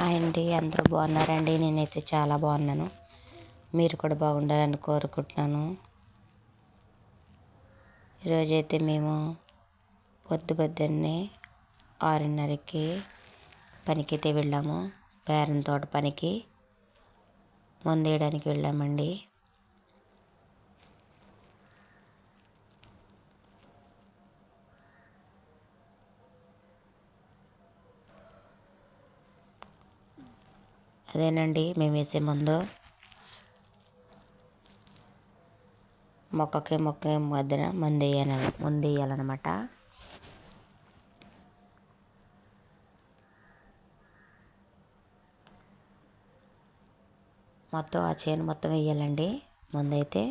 Hi అండి అందరూ బాగున్నారండి? నేనైతే చాలా బాగున్నాను. మీరు కూడా బాగుండాలని కోరుకుంటున్నాను. ఈరోజైతే మేము పొద్దు పొద్దున్నే ఆరున్నరకి పనికైతే వెళ్ళాము. బేరం తోట పనికి. మందేయడానికి వెళ్ళామండి. అదేనండి మేము వేసే ముందు మొక్కకి మొక్క మధ్యన మందు వేయాలి ముందు వేయాలన్నమాట మొత్తం ఆ చేను మొత్తం వేయాలండి ముందైతే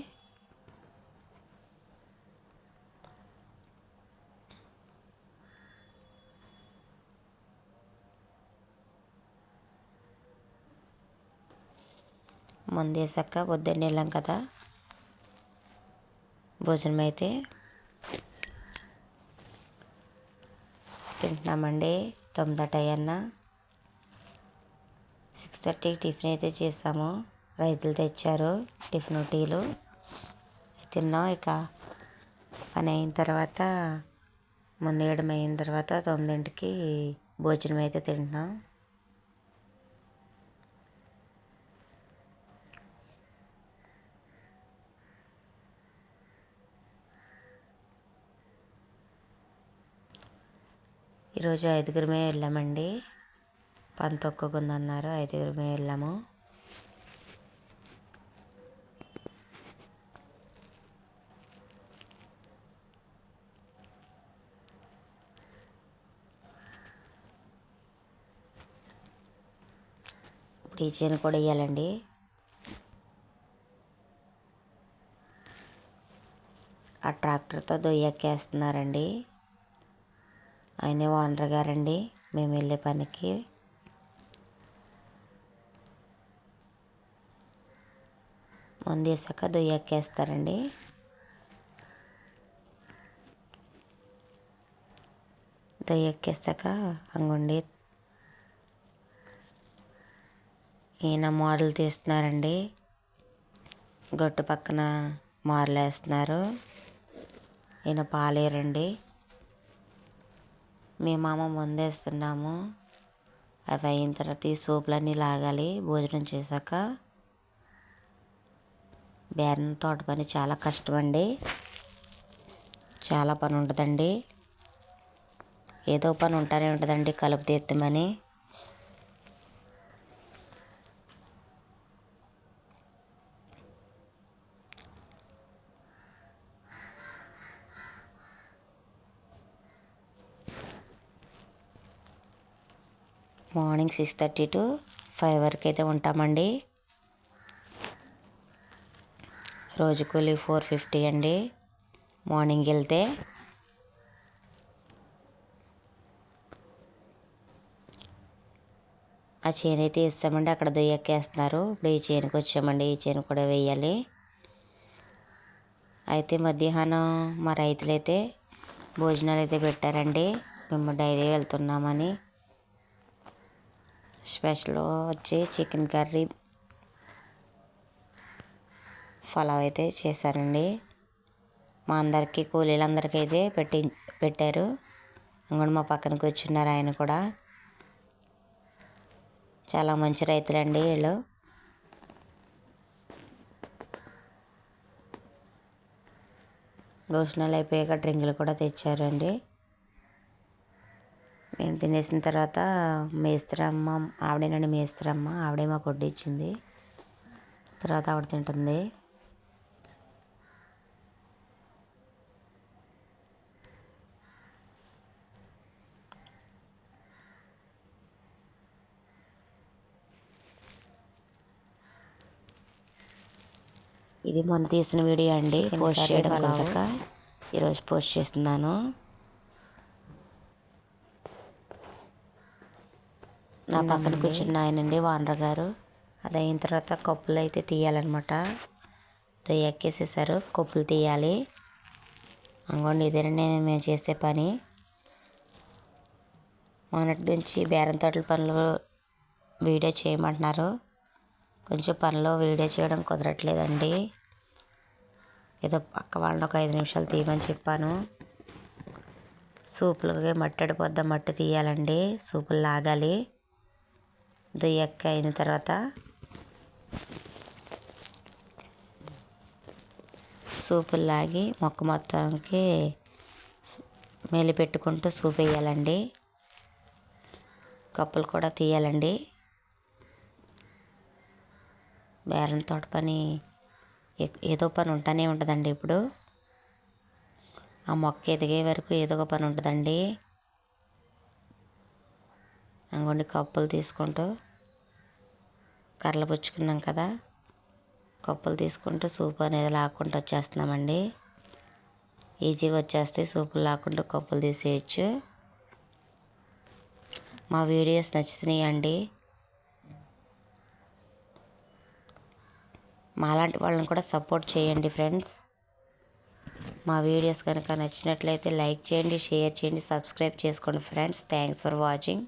ముందేసాక పొద్దున్న వెళ్ళాం కదా. భోజనం అయితే తింటున్నామండి. తొమ్మిది టైన్న సిక్స్ థర్టీకి టిఫిన్ అయితే చేసాము. రైతులు తెచ్చారు టిఫిన్ టీలు. తిన్నాం ఇక. పని అయిన తర్వాత ముందు అయిన తర్వాత తొమ్మిదింటికి భోజనం అయితే తింటున్నాం. ఈరోజు ఐదుగురమే వెళ్ళామండి. పని తొక్కుకుందన్నారు ఐదుగురమే వెళ్ళాము. ఇప్పుడు ఈ చేను కూడా వేయాలండి ఆ ట్రాక్టర్తో దొయ్యెక్కేస్తున్నారండి. ఆయనే ఓనర్ గారండి. మేము వెళ్ళే పనికి. ముందేసాక దొయ్యక్కేస్తారండి దొయ్యక్కేసాక అంగుండి ఈయన మోడల్ తీస్తున్నారండి. గొట్టు పక్కన మోడల్ వేస్తున్నారు ఈయన పాలేరండి. మేమేమో ముందేస్తున్నాము. అవి అయిన తర్వాత ఈ సూపులన్నీ లాగాలి. భోజనం చేశాక బేరన్ తోట పని చాలా కష్టం అండి చాలా పని ఉంటుందండి. ఏదో పని ఉంటానే ఉంటుందండి కలుపు తీస్తామని morning six thirty to five వరకు అయితే ఉంటామండి. రోజు కూలీ ఫోర్ ఫిఫ్టీ అండి. మార్నింగ్ వెళ్తే ఆ చేను అయితే ఇస్తామండి. అక్కడ దొయ్యక్కేస్తున్నారు ఇప్పుడు ఈ చేనుకి వచ్చామండి. ఈ చేను కూడా వేయాలి. అయితే మధ్యాహ్నం మా రైతులైతే భోజనాలు అయితే పెట్టారండి. మేము డైలీ వెళ్తున్నామని. స్పెషల్ వచ్చి చికెన్ కర్రీ. ఫలావ్ అయితే చేశారండి. మా అందరికీ కూలీలందరికీ అయితే పెట్టి పెట్టారు. ఇంకోటి మా పక్కన కూర్చున్నారు ఆయన కూడా. చాలా మంచి రైతులండి వీళ్ళు. భోజనాలు అయిపోయాక డ్రింకులు కూడా తెచ్చారండి. తినేసిన తర్వాత మేస్త్రమ్మ ఆవిడేనండి మేస్త్రమ్మ ఆవిడే మాకు వడ్డిచ్చింది తర్వాత ఆవిడ తింటుంది. ఇది మొన్న తీసిన వీడియో అండి. పోస్ట్ చేయడం ఈరోజు పోస్ట్ చేస్తున్నాను. నా పక్కన కూర్చున్న ఆయనండి వానర్ గారు. అది అయిన తర్వాత కప్పులు అయితే తీయాలన్నమాట ఎక్కేసేసారు. కప్పులు తీయాలి. అంగోండి ఇదేనండి మేము చేసే పని. మొన్నటి నుంచి బేరం తోటల పనులు వీడియో చేయమంటున్నారు. కొంచెం పనిలో వీడియో చేయడం కుదరట్లేదండి. ఏదో పక్క వాళ్ళని ఒక ఐదు నిమిషాలు తీయమని చెప్పాను. సూపులకి మట్టి అడిపోద్ద మట్టి తీయాలండి. సూపులు లాగాలి. దుయ్యక్క అయిన తర్వాత సూపులు లాగి మొక్క మొత్తానికి మేలు పెట్టుకుంటూ సూప్ వేయాలండి. కప్పులు కూడా తీయాలండి. బేరం తోట పని ఏదో పని ఉంటూనే ఉంటుందండి ఇప్పుడు. ఆ మొక్క ఎదిగే వరకు ఏదో ఒక పని ఉంటుందండి. అంగొండి కప్పులు తీసుకుంటూ కర్రలు పుచ్చుకున్నాం కదా. కప్పులు తీసుకుంటూ సూప్ అనేది లాక్కుంటూ వచ్చేస్తున్నామండి. ఈజీగా వచ్చేస్తే సూపులు లాక్కుంటూ కప్పులు తీసేయచ్చు. మా వీడియోస్ నచ్చుతున్నాయి అండి మాలాంటి వాళ్ళని కూడా సపోర్ట్ చేయండి ఫ్రెండ్స్. మా వీడియోస్ కనుక నచ్చినట్లయితే లైక్ చేయండి షేర్ చేయండి సబ్స్క్రైబ్ చేసుకోండి ఫ్రెండ్స్. Thanks for watching.